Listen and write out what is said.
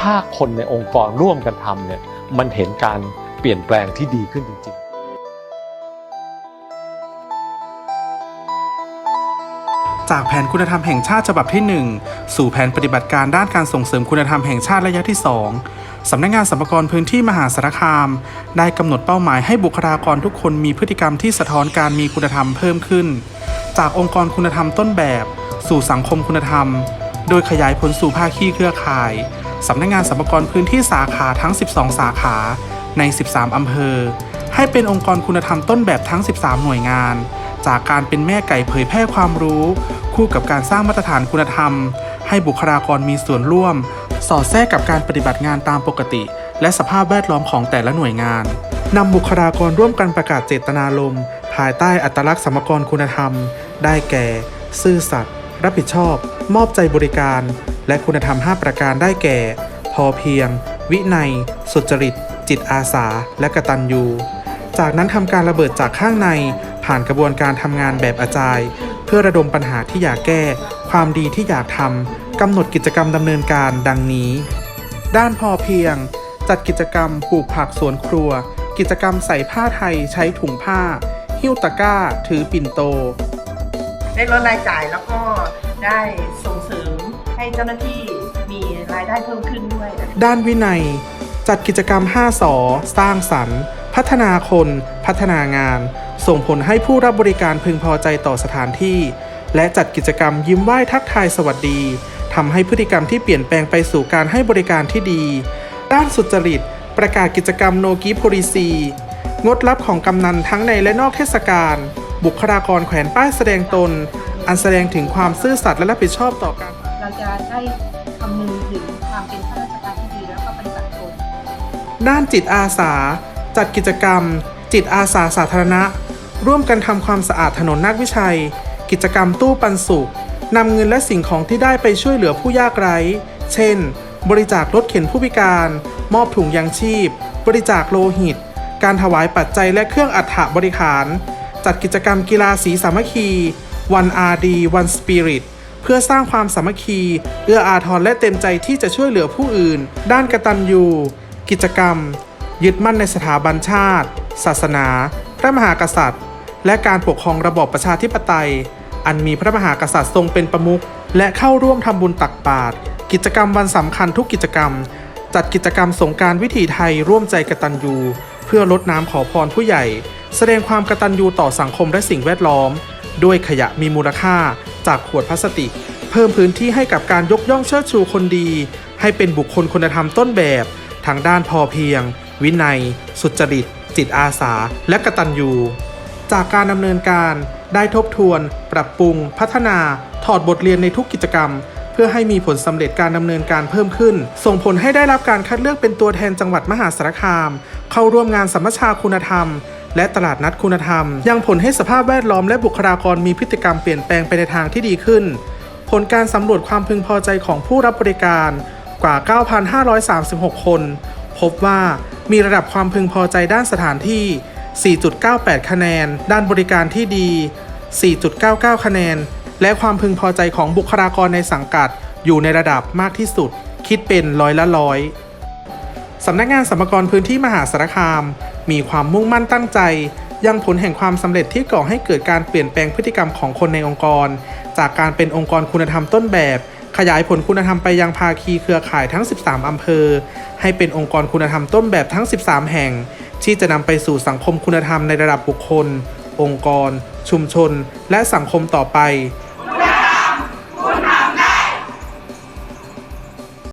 ถ้าคนในองค์กรร่วมกันทำเนี่ยมันเห็นการเปลี่ยนแปลงที่ดีขึ้นจริง ๆจากแผนคุณธรรมแห่งชาติฉบับที่ 1 สู่แผนปฏิบัติการด้านการส่งเสริมคุณธรรมแห่งชาติระยะที่ 2 สำนักงานสรรพากรพื้นที่มหาสารคาม ได้กำหนดเป้าหมายให้บุคลากรทุกคนมีพฤติกรรมที่สะท้อนการมีคุณธรรมเพิ่มขึ้น จากองค์กรคุณธรรมต้นแบบ สู่สังคมคุณธรรม โดยขยายผลสู่ภาคีเครือข่าย สำนักงานสรรพากรพื้นที่สาขาทั้ง 12 สาขาใน 13 อำเภอ ให้เป็นองค์กรคุณธรรมต้นแบบทั้ง 13 หน่วยงาน จากการเป็นแม่ไก่เผยแพร่ความรู้ คู่กับการสร้างมาตรฐานคุณธรรม ให้บุคลากรมีส่วนร่วม สอดแทรกกับการปฏิบัติงานตามปกติ และสภาพแวดล้อมของแต่ละหน่วยงานนำบุคลากรร่วมกันประกาศเจตนารมณ์ภายใต้อัตลักษณ์สมกรคุณธรรม ได้แก่ ซื่อสัตย์รับผิดชอบ มอบใจบริการ และคุณธรรม 5 ประการได้แก่ พอเพียง วินัย สุจริต จิตอาสา และกตัญญูจากนั้นทำการระเบิดจากข้างใน ผ่านกระบวนการทำงานแบบอาจายเพื่อระดมปัญหาที่อยากแก้ ความดีที่อยากทำกำหนดกิจกรรมดำเนินการดังนี้ ด้านพอเพียง จัดกิจกรรมปลูกผักสวนครัว กิจกรรมใส่ผ้าไทยใช้ถุงผ้า หิ้วตะกร้า ถือปิ่นโต ได้ลดรายจ่ายแล้วก็ได้ส่งเสริม ให้เจ้าหน้าที่มีรายได้เพิ่มขึ้นด้วยนะคะ ด้านวินัย จัดกิจกรรม 5สอสร้างสรรค์ พัฒนาคน พัฒนางาน ส่งผลให้ผู้รับบริการพึงพอใจต่อสถานที่ และจัดกิจกรรมยิ้มไหว้ทักทายสวัสดีทำให้พฤติกรรมที่เปลี่ยนแปลงไปสู่การให้บริการที่ดี ด้านสุจริต ประกาศกิจกรรมโนกิโพลิซีงดรับของกำนันทั้งในและนอกเทศกาลบุคลากรแขวนป้ายแสดงตน อันแสดงถึงความซื่อสัตย์และรับผิดชอบต่อการ เราจะได้คำนึงถึงความเป็นข้าราชการที่ดีแล้วก็ปฏิบัติตนด้านจิตอาสา จัดกิจกรรม จิตอาสาสาธารณะ ร่วมกันทำความสะอาดถนนนาควิชัย กิจกรรมตู้ปันสุขนำเงินและสิ่งของที่ได้ไปช่วยเหลือผู้ยากไร้ เช่น บริจาครถเข็นผู้พิการ มอบถุงยางชีพ บริจาคโลหิต การถวายปัจจัยและเครื่องอัฐบริขาร จัดกิจกรรมกีฬาสีสามัคคี วันอาดีวันสปิริต เพื่อสร้างความสามัคคี เอื้ออาทรและเต็มใจที่จะช่วยเหลือผู้อื่น ด้านกตัญญู กิจกรรม ยึดมั่นในสถาบันชาติ ศาสนา พระมหากษัตริย์ และการปกครองระบอบประชาธิปไตย อันมีพระมหากษัตริย์ทรงเป็นประมุขและเข้าร่วมทำบุญตักบาตรกิจกรรมวันสำคัญทุกกิจกรรม จัดกิจกรรมสงการวิถีไทยร่วมใจกตัญญูเพื่อลดน้ำขอพรผู้ใหญ่ แสดงความกตัญญูต่อสังคมและสิ่งแวดล้อม ด้วยขยะมีมูลค่า จากขวดพลาสติก เพิ่มพื้นที่ให้กับการยกย่องเชิดชูคนดี ให้เป็นบุคคลคุณธรรมต้นแบบ ทางด้านพอเพียง วินัย สุจริต จิตอาสา และกตัญญูจากการดำเนินการได้ทบทวน ปรับปรุง พัฒนา ถอดบทเรียนในทุกกิจกรรม เพื่อให้มีผลสำเร็จการดำเนินการเพิ่มขึ้น ส่งผลให้ได้รับการคัดเลือกเป็นตัวแทนจังหวัดมหาสารคาม เข้าร่วมงานสัมมชาคุณธรรม และตลาดนัดคุณธรรม ยังผลให้สภาพแวดล้อมและบุคลากรมีพฤติกรรมเปลี่ยนแปลงไปในทางที่ดีขึ้น ผลการสำรวจความพึงพอใจของผู้รับบริการกว่า 9,536 คน พบว่ามีระดับความพึงพอใจด้านสถานที่ 4.98 คะแนน ด้านบริการที่ดี 4.99 คะแนน และความพึงพอใจของบุคลากรในสังกัด อยู่ในระดับมากที่สุด คิดเป็นร้อยละร้อยสำนักงานสมรกรพื้นที่มหาสารคาม มีความมุ่งมั่นตั้งใจ ยังผลแห่งความสำเร็จที่ก่อให้เกิดการเปลี่ยนแปลงพฤติกรรมของคนในองค์กร จากการเป็นองค์กรคุณธรรมต้นแบบ ขยายผลคุณธรรมไปยังภาคีเครือข่ายทั้ง 13 อำเภอ ให้เป็นองค์กรคุณธรรมต้นแบบทั้ง 13 แห่ง ที่จะนำไปสู่สังคมคุณธรรมในระดับบุคคล องค์กร ชุมชน และสังคมต่อไป